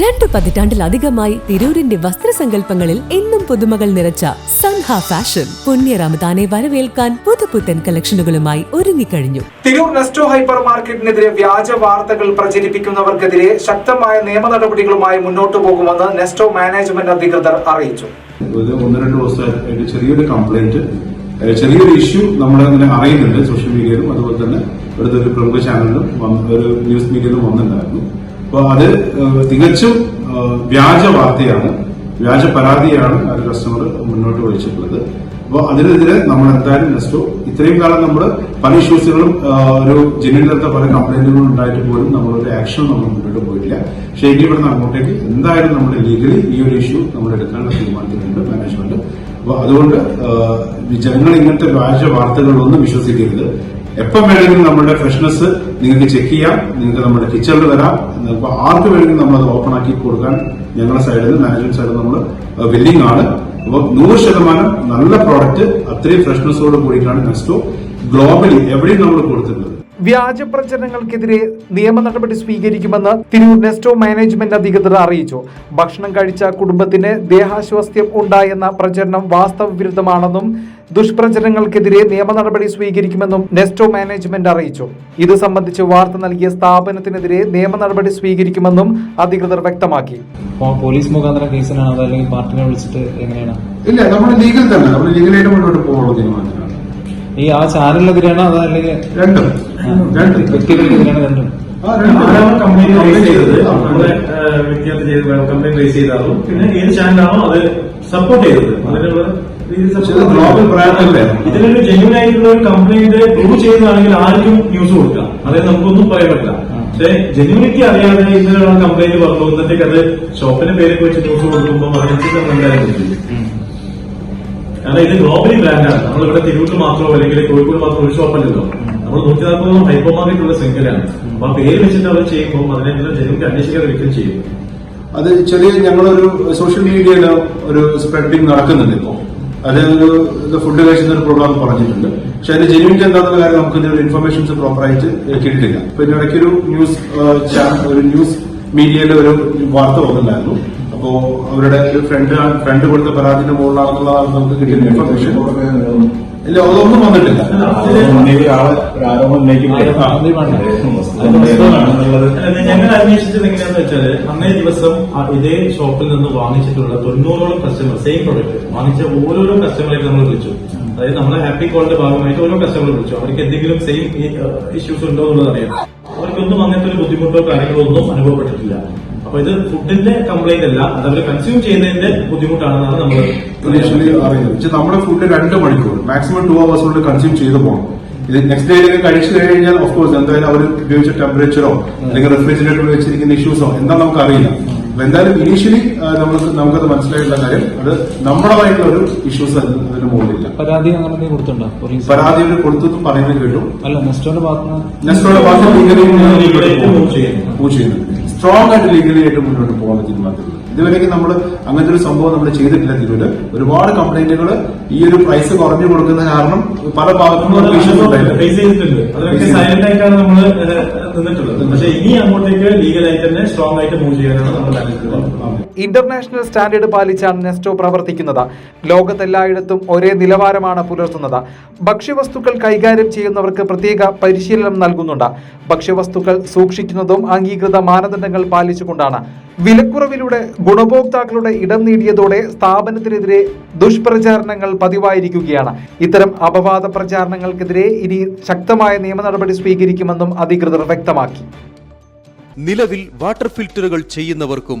രണ്ടു പതിറ്റാണ്ടിലധികമായി തിരൂരിന്റെ വസ്ത്രസങ്കല്പങ്ങളിൽ എന്നും പുതുമകൾ നിറച്ച സൻഹ ഫാഷൻ. പുണ്യ റമദാനെ വരവേൽക്കാൻ പുതുപുത്തൻ കളക്ഷനുകളുമായി ഒരുങ്ങിക്കഴിഞ്ഞു. തിരൂർ നെസ്റ്റോ ഹൈപ്പർ മാർക്കറ്റിനെതിരെ വ്യാജ വാർത്തകൾ പ്രചരിപ്പിക്കുന്നവർക്കെതിരെ ശക്തമായ നിയമ നടപടികളുമായി മുന്നോട്ടു പോകുമെന്ന് നെസ്റ്റോ മാനേജ്മെന്റ് അധികൃതർ അറിയിച്ചു. ഒരു ഒന്ന് രണ്ട് ദിവസമായിട്ട് ചെറിയൊരു കംപ്ലൈന്റ് ചെറിയൊരു ഇഷ്യൂ നമ്മൾ അങ്ങനെ അറിയുന്നുണ്ട് സോഷ്യൽ മീഡിയയിലും അതുപോലെ തന്നെ ഇവിടുത്തെ ഒരു പ്രമുഖ ചാനലിലും ഒരു ന്യൂസ് മീഡിയയിലും വന്നിട്ടുണ്ടായിരുന്നു. അപ്പോൾ അത് തികച്ചും വ്യാജ വാർത്തയാണ്. വ്യാജ പരാതിയാണ് ആ കസ്റ്റമർ മുന്നോട്ട് വഹിച്ചിട്ടുള്ളത്. അപ്പോൾ അതിനെതിരെ നമ്മൾ എന്തായാലും നെസ്റ്റോ. ഇത്രയും കാലം നമ്മൾ പല ഇഷ്യൂസുകളും ഒരു ജെന്യൂനിലത്തെ പല കംപ്ലൈന്റുകളും ഉണ്ടായിട്ട് പോലും നമ്മളൊരു ആക്ഷൻ നമ്മൾ മുന്നോട്ട് പോയിട്ടില്ല. പക്ഷേ ഇനി ഇവിടുന്ന് അങ്ങോട്ടേക്ക് എന്തായാലും നമ്മൾ ലീഗലി ഈ ഒരു ഇഷ്യൂ നമ്മൾ എടുക്കാനുള്ള തീരുമാനത്തിലുണ്ട് മാനേജ്മെന്റ് അപ്പോൾ അതുകൊണ്ട് ജനങ്ങൾ ഇങ്ങനത്തെ വ്യാജ വാർത്തകളൊന്നും വിശ്വസിക്കരുത്. എപ്പം വേണമെങ്കിലും നമ്മുടെ ഫ്രഷ്നസ് നിങ്ങൾക്ക് ചെക്ക് ചെയ്യാം. നിങ്ങൾക്ക് നമ്മുടെ കിച്ചണിൽ വരാം നിങ്ങൾക്ക് ആർക്ക് വേണമെങ്കിലും നമ്മൾ അത് ഓപ്പൺ ആക്കി കൊടുക്കാൻ ഞങ്ങളുടെ സൈഡിൽ നിന്ന് മാനേജ്മെന്റ് സൈഡിൽ നമ്മൾ വില്ലിംഗ് ആണ്. അപ്പോൾ നൂറ് ശതമാനം നല്ല പ്രോഡക്റ്റ് അത്രയും ഫ്രഷ്നെസ്സോട് കൂടിയിട്ടാണ് നെക്സ്റ്റോ ഗ്ലോബലി എവിടെയും നമ്മൾ കൊടുത്തിട്ടുള്ളത്. വ്യാജ പ്രചരണങ്ങൾക്കെതിരെ നിയമ നടപടി സ്വീകരിക്കുമെന്ന് തിരൂർ നെസ്റ്റോ മാനേജ്മെന്റ് അധികൃതർ അറിയിച്ചു. ഭക്ഷണം കഴിച്ച കുടുംബത്തിന് ദേഹാസ്വാസ്ഥ്യം ഉണ്ടായെന്ന പ്രചരണം വാസ്തവ വിരുദ്ധമാണെന്നും ദുഷ്പ്രചരണങ്ങൾക്കെതിരെ നിയമ നടപടി സ്വീകരിക്കുമെന്നും നെസ്റ്റോ മാനേജ്മെന്റ് അറിയിച്ചു. ഇത് സംബന്ധിച്ച് വാർത്ത നൽകിയ സ്ഥാപനത്തിനെതിരെ നിയമ നടപടി സ്വീകരിക്കുമെന്നും അധികൃതർ വ്യക്തമാക്കി. പോലീസ് മുഖാന്തര കേസിനാണോ അല്ലെങ്കിൽ പാർട്ടിനെ വിളിച്ചിട്ട് എങ്ങനെയാണ്? ഇല്ല നമ്മൾ ലീഗൽ തന്നെ. നമ്മൾ ലീഗലായിട്ട് മുന്നോട്ട് പോകാനുള്ള തീരുമാനത്തിലാണ്. ഈ ആ ചാനലിനെതിരെയാണോ അതോ അല്ലെങ്കിൽ രണ്ടും. രണ്ടും. വ്യക്തികൾക്കെതിരെയാണ് രണ്ടും. കംപ്ലൈന്റ് റേസ് ചെയ്തത്. നമ്മുടെ ചെയ്ത് കംപ്ലൈന്റ് റേസ് ചെയ്താലും പിന്നെ ഏത് ചാനലാണോ അത് സപ്പോർട്ട് ചെയ്തത്. അതിനുള്ള ഗ്ലോബൽ ബ്രാൻഡല്ലേ ഇതിനൊരു ജെന്യൂൻ ആയിട്ടുള്ള ഒരു കംപ്ലൈന്റ് പ്രൂവ് ചെയ്യുന്നതാണെങ്കിൽ ആർക്കും ന്യൂസ് കൊടുക്കാം. അതായത് നമുക്കൊന്നും പറയാൻ പറ്റില്ല. പക്ഷേ ജെന്യൂനിറ്റി അറിയാതെ ഇങ്ങനെയുള്ള കംപ്ലൈന്റ് പറഞ്ഞു എന്നിട്ടേക്ക് അത് ഷോപ്പിന്റെ പേരൊക്കെ വെച്ച് ന്യൂസ് കൊടുക്കുമ്പോൾ അതിനനുസരിച്ച് നമ്മൾ എന്തായാലും. കാരണം ഇത് ഗ്ലോബലി ബ്രാൻഡാണ് നമ്മൾ ഇവിടെ തിരൂരിൽ മാത്രമോ അല്ലെങ്കിൽ കോഴിക്കോട് മാത്രം ഒരു ഷോപ്പല്ലല്ലോ നമ്മൾ നൂറ്റി നാൽപ്പതോളം ഹൈപ്പർ മാർക്കറ്റ് ഉള്ള ശൃംഖലയാണ് അപ്പൊ പേര് വെച്ചിട്ട് അവർ ചെയ്യുമ്പോൾ അതിനെല്ലാം ജനങ്ങൾക്ക് അന്വേഷിക്കാതെ ഒരിക്കലും ചെയ്യും. അത് ചെറിയ ഞങ്ങളൊരു സോഷ്യൽ മീഡിയയിൽ ഒരു സ്പ്രെഡിങ് നടക്കുന്നുണ്ട് ഇപ്പോൾ അത് ഒരു ഫുഡ് കഴിക്കുന്ന ഒരു പ്രോഗ്രാം പറഞ്ഞിട്ടുണ്ട്. പക്ഷെ അതിന്റെ ജെന്യൂനിറ്റി എന്താണെന്ന കാര്യം നമുക്ക് ഇതിന്റെ ഇൻഫർമേഷൻസ് പ്രോപ്പറായിട്ട് കിട്ടിയിട്ടില്ല. അപ്പൊ ഇതിനിടയ്ക്ക് ഒരു ന്യൂസ് ഒരു ന്യൂസ് മീഡിയയിൽ ഒരു വാർത്ത വന്നിട്ടുണ്ടായിരുന്നു. അപ്പോ അവരുടെ ഫ്രണ്ട് ഫ്രണ്ട് കൊടുത്ത പരാതിന്റെ മുകളിലാണെന്നുള്ളതാണ് നമുക്ക് കിട്ടിയ ഇൻഫർമേഷൻ ഇല്ല അതൊന്നും വന്നിട്ടില്ല. ഞങ്ങൾ അന്വേഷിച്ചത് എങ്ങനെയാന്ന് വെച്ചാൽ അന്നേ ദിവസം ഇതേ ഷോപ്പിൽ നിന്ന് വാങ്ങിച്ചിട്ടുള്ള തൊണ്ണൂറോളം കസ്റ്റമർ സെയിം പ്രൊഡക്റ്റ് വാങ്ങിച്ച ഓരോരോ കസ്റ്റമറേക്ക് നമ്മൾ വിളിച്ചു. അതായത് നമ്മളെ ഹാപ്പി കോളിന്റെ ഭാഗമായിട്ട് ഓരോ കസ്റ്റമർ വിളിച്ചു. അവർക്ക് എന്തെങ്കിലും സെയിം ഇഷ്യൂസ് ഉണ്ടോ എന്നുള്ളത് അറിയാം അവർക്കൊന്നും അങ്ങനത്തെ ഒരു ബുദ്ധിമുട്ടോ കാര്യങ്ങളോ ഒന്നും അനുഭവപ്പെട്ടിട്ടില്ല. അപ്പൊ ഇത് ഫുഡിന്റെ കംപ്ലൈന്റ് അല്ല അത് അവർ കൺസ്യൂം ചെയ്യുന്നതിന്റെ ബുദ്ധിമുട്ടാണെന്നാണ് നമ്മൾ അറിയുന്നത് നമ്മുടെ ഫുഡ് രണ്ട് മണിക്കൂർ മാക്സിമം ടു അവേഴ്സിനുള്ളിൽ കൺസ്യൂം ചെയ്തു പോകണം ഇത് നെക്സ്റ്റ് ഡേയിലേക്ക് കഴിച്ചു കഴിഞ്ഞാൽ ഓഫ് കോഴ്സ് എന്തായാലും അവർ ഉപയോഗിച്ച ടെമ്പറേച്ചറോ അല്ലെങ്കിൽ റെഫ്രിജറേറ്ററിൽ വെച്ചിരിക്കുന്ന ഇഷ്യൂസോ എന്താ നമുക്ക് അറിയില്ല അപ്പൊ എന്തായാലും ഇനീഷ്യലി നമുക്ക് നമുക്കത് മനസ്സിലായിട്ടുള്ള കാര്യം അത് നമ്മുടേതായിട്ടുള്ള ഒരു ഇഷ്യൂസ് അതിന് മുകളിലില്ല. പരാതി അങ്ങനെ പോലീസ്? പരാതി അവർ കൊടുത്തു പറയുന്നത് കേട്ടു. അല്ല നെസ്റ്റോടെ ഭാഗത്തുനിന്ന് നെക്സ്റ്റോടെ ഭാഗത്ത് move ചെയ്യുന്നു. സ്ട്രോങ് ആയിട്ട് ലീഗലി ആയിട്ട് മുന്നോട്ട് പോകാൻ തീരുമാനത്തിലുള്ളത് ഇതുവരെയ്ക്ക് നമ്മൾ അങ്ങനത്തെ ഒരു സംഭവം നമ്മൾ ചെയ്തിട്ടില്ല തിരൂര്. ഒരുപാട് കംപ്ലൈന്റുകൾ ഈ ഒരു പ്രൈസ് കുറഞ്ഞു കൊടുക്കുന്ന കാരണം പല ഭാഗത്തും ഇഷ്യൂസ് ഉണ്ടായിട്ടുണ്ട്. ഫേസ് ചെയ്തിട്ടുണ്ട്. അതിനൊക്കെ സൈലന്റ് ആയിട്ടാണ് നമ്മൾ നിന്നിട്ടുള്ളത്. പക്ഷെ ഇനി അങ്ങോട്ടേക്ക് ലീഗലായിട്ട് തന്നെ സ്ട്രോങ് ആയിട്ട് മൂവ് ചെയ്യാനാണ് നമ്മൾ ഇന്റർനാഷണൽ സ്റ്റാൻഡേർഡ് പാലിച്ചാണ് നെസ്റ്റോ പ്രവർത്തിക്കുന്നത്. ലോകത്തെല്ലായിടത്തും ഒരേ നിലവാരമാണ് പുലർത്തുന്നത്. ഭക്ഷ്യവസ്തുക്കൾ കൈകാര്യം ചെയ്യുന്നവർക്ക് പ്രത്യേക പരിശീലനം നൽകുന്നുണ്ട്. ഭക്ഷ്യവസ്തുക്കൾ സൂക്ഷിക്കുന്നതും അംഗീകൃത മാനദണ്ഡങ്ങൾ പാലിച്ചുകൊണ്ടാണ്. വിലക്കുറവിലൂടെ ഗുണഭോക്താക്കളുടെ ഇടം നേടിയതോടെ സ്ഥാപനത്തിനെതിരെ ദുഷ്പ്രചാരണങ്ങൾ പതിവായിരിക്കുകയാണ്. ഇത്തരം അപവാദ പ്രചാരണങ്ങൾക്കെതിരെ ഇനി ശക്തമായ നിയമ നടപടി സ്വീകരിക്കുമെന്നും അധികൃതർ വ്യക്തമാക്കി. നിലവിൽ വാട്ടർ ഫിൽറ്ററുകൾ ചെയ്യുന്നവർക്കും